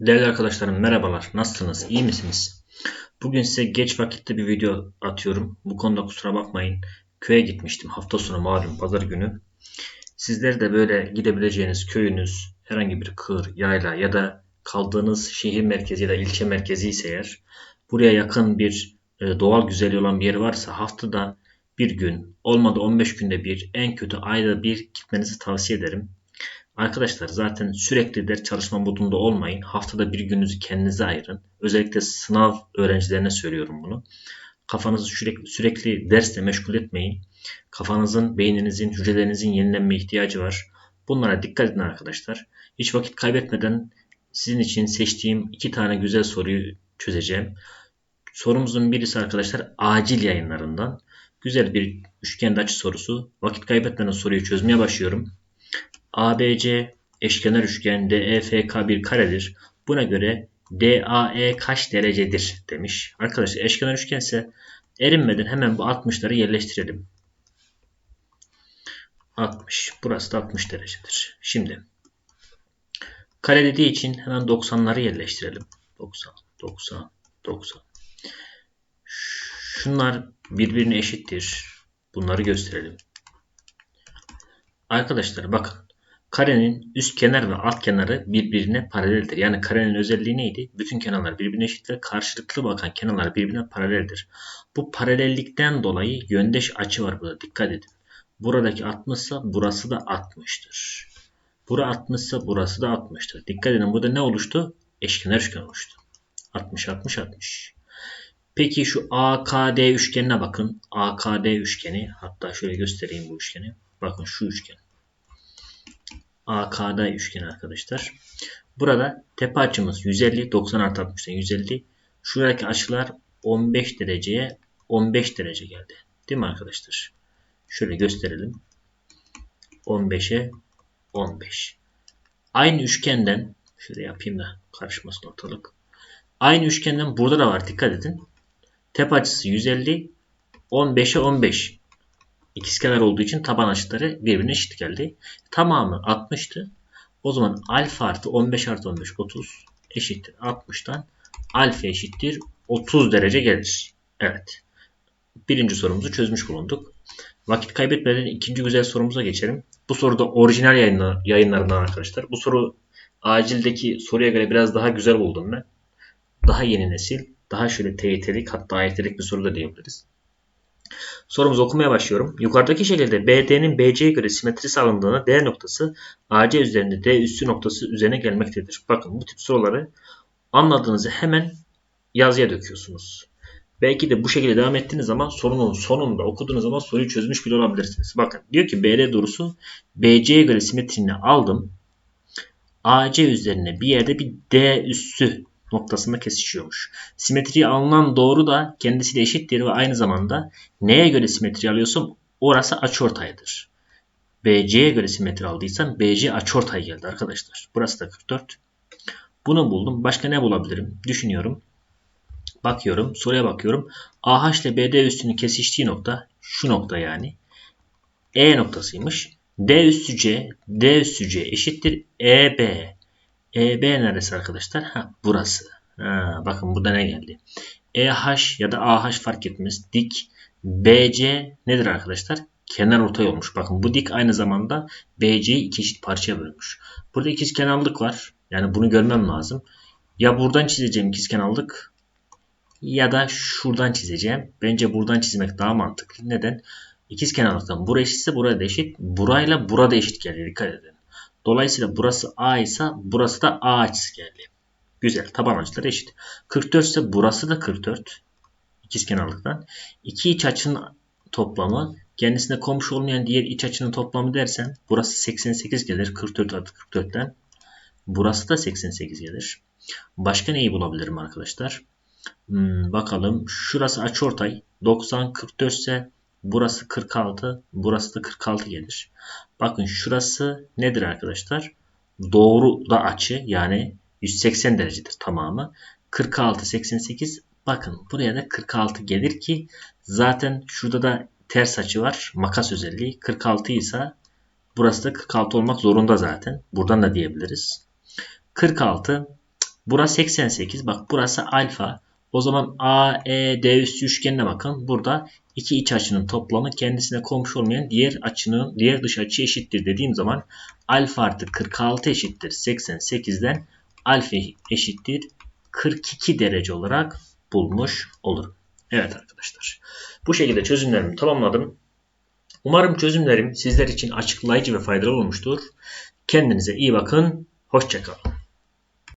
Değerli arkadaşlarım merhabalar. Nasılsınız? İyi misiniz? Bugün size geç vakitte bir video atıyorum. Bu konuda kusura bakmayın. Köye gitmiştim. Hafta sonu malum pazar günü. Sizler de böyle gidebileceğiniz köyünüz herhangi bir kır, yayla ya da kaldığınız şehir merkezi ya da ilçe merkezi ise eğer buraya yakın bir e, doğal güzelliği olan bir yer varsa haftada bir gün olmadı 15 günde bir en kötü ayda bir gitmenizi tavsiye ederim. Arkadaşlar zaten sürekli ders çalışma modunda olmayın. Haftada bir gününüzü kendinize ayırın. Özellikle sınav öğrencilerine söylüyorum bunu. Kafanızı sürekli, sürekli dersle meşgul etmeyin. Kafanızın, beyninizin, hücrelerinizin yenilenme ihtiyacı var. Bunlara dikkat edin arkadaşlar. Hiç vakit kaybetmeden sizin için seçtiğim iki tane güzel soruyu çözeceğim. Sorumuzun birisi arkadaşlar acil yayınlarından. Güzel bir üçgen açı sorusu. Vakit kaybetmeden soruyu çözmeye başlıyorum. ABC eşkenar üçgen DEFK bir karedir. Buna göre DAE kaç derecedir demiş. Arkadaşlar eşkenar üçgen ise erinmeden hemen bu 60'ları yerleştirelim. 60. Burası da 60 derecedir. Şimdi kare dediği için hemen 90'ları yerleştirelim. 90, 90, 90. Şunlar birbirine eşittir. Bunları gösterelim. Arkadaşlar bakın Karenin üst kenar ve alt kenarı birbirine paraleldir. Yani karenin özelliği neydi? Bütün kenarlar birbirine eşit ve karşılıklı bakan kenarlar birbirine paraleldir. Bu paralellikten dolayı yöndeş açı var burada. Dikkat edin. Buradaki 60 ise burası da 60'tır. Bura 60 ise burası da 60'tır. Dikkat edin burada ne oluştu? Eşkenar üçgen oluştu. 60 60 60. Peki şu AKD üçgenine bakın. AKD üçgeni hatta şöyle göstereyim bu üçgeni. Bakın şu üçgen. AKD üçgeni arkadaşlar. Burada tepe açımız 150, 90 artı 60'dan 150. Şuradaki açılar 15 dereceye 15 derece geldi. Değil mi arkadaşlar? Şöyle gösterelim. 15'e 15. Aynı üçgenden şöyle yapayım da karışmasın ortalık. Aynı üçgenden burada da var. Dikkat edin. Tepe açısı 150, 15'e 15. İkizkenar olduğu için taban açıları birbirine eşit geldi. Tamamı 60'tı. O zaman alfa artı 15 artı 15 30 eşittir 60'tan alfa eşittir 30 derece gelir. Evet. Birinci sorumuzu çözmüş bulunduk. Vakit kaybetmeden ikinci güzel sorumuza geçelim. Bu soru da orijinal yayınlarından arkadaşlar. Bu soru acildeki soruya göre biraz daha güzel buldum ben. Daha yeni nesil, daha şöyle TYT'lik hatta AYT'lik bir soru da diyebiliriz. Sorumuzu okumaya başlıyorum. Yukarıdaki şekilde BD'nin BC'ye göre simetri sağlandığında D noktası AC üzerinde D üssü noktası üzerine gelmektedir. Bakın bu tip soruları anladığınızı hemen yazıya döküyorsunuz. Belki de bu şekilde devam ettiğiniz zaman sorunun sonunda okuduğunuz zaman soruyu çözmüş bile olabilirsiniz. Bakın diyor ki BD doğrusu BC'ye göre simetrini aldım. AC üzerine bir yerde bir D üssü noktasında kesişiyormuş. Simetriye alınan doğru da kendisiyle eşittir ve aynı zamanda neye göre simetri alıyorsam orası açıortaydır. BC'ye göre simetri aldıysam BC açıortay geldi arkadaşlar. Burası da 44. Bunu buldum. Başka ne bulabilirim? Düşünüyorum. Bakıyorum. Soruya bakıyorum. AH ile BD üstünün kesiştiği nokta şu nokta yani. E noktasıymış. D üssü C, D üssü C eşittir EB. EB neresi arkadaşlar? Ha, burası. Ha, bakın burada ne geldi? EH ya da AH fark etmez. Dik BC nedir arkadaşlar? Kenar ortay olmuş. Bakın bu dik aynı zamanda BC'yi iki eşit parçaya bölmüş. Burada ikiz kenarlık var. Yani bunu görmem lazım. Ya buradan çizeceğim ikiz kenarlık ya da şuradan çizeceğim. Bence buradan çizmek daha mantıklı. Neden? İkiz kenarlıktan buraya eşitse buraya da eşit. Burayla burada eşit gelir. Dikkat edin. Dolayısıyla burası A ise burası da A açısı geldi. Güzel. Taban açıları eşit. 44 ise burası da 44. İkizkenarlıktan. İki iç açının toplamı kendisine komşu olmayan diğer iç açının toplamı dersen burası 88 gelir. 44 artı 44'ten. Burası da 88 gelir. Başka neyi bulabilirim arkadaşlar? Hmm, bakalım. Şurası açıortay. 90 44 ise Burası 46. Burası da 46 gelir. Bakın şurası nedir arkadaşlar? Doğru da açı yani 180 derecedir tamamı. 46, 88. Bakın buraya da 46 gelir ki zaten şurada da ters açı var. Makas özelliği. 46 ise burası da 46 olmak zorunda zaten. Buradan da diyebiliriz. 46 Burası 88. Bak burası alfa. O zaman A, E, D üstü üçgenine bakın. Burada iki iç açının toplamı kendisine komşu olmayan diğer açının diğer dış açı eşittir dediğim zaman alfa artı 46 eşittir 88'den alfa eşittir 42 derece olarak bulmuş olurum. Evet arkadaşlar. Bu şekilde çözümlerimi tamamladım. Umarım çözümlerim sizler için açıklayıcı ve faydalı olmuştur. Kendinize iyi bakın. Hoşçakalın.